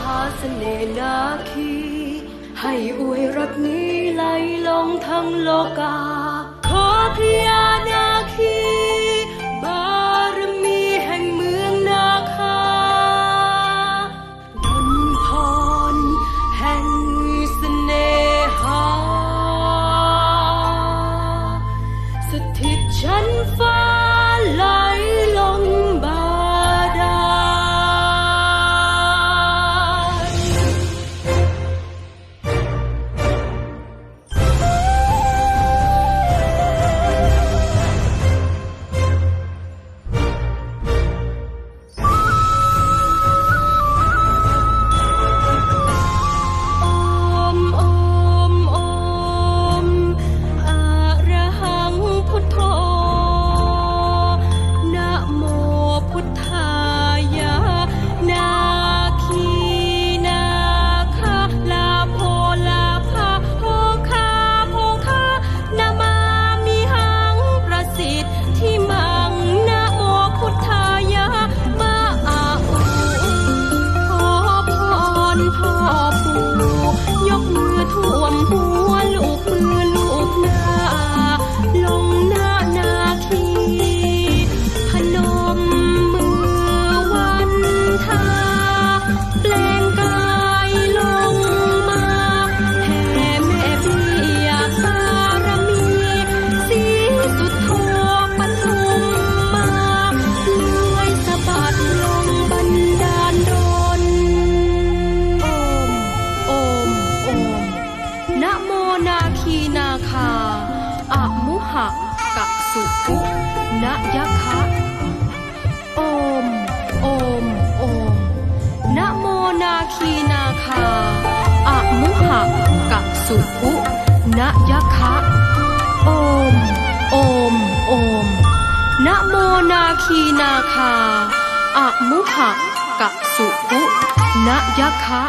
หาเสน่ห์นาคี ให้อวยรักนี้ไหลลงทั้งโลกา ขอพิยานา สุขุนยะคะโอม โอม โอม นะโมนาคีนาคาอะมุหะกะสุขุนยะคะโอม โอม โอม นะโมนาคีนาคาอะมุหะกะสุขุนยะคะ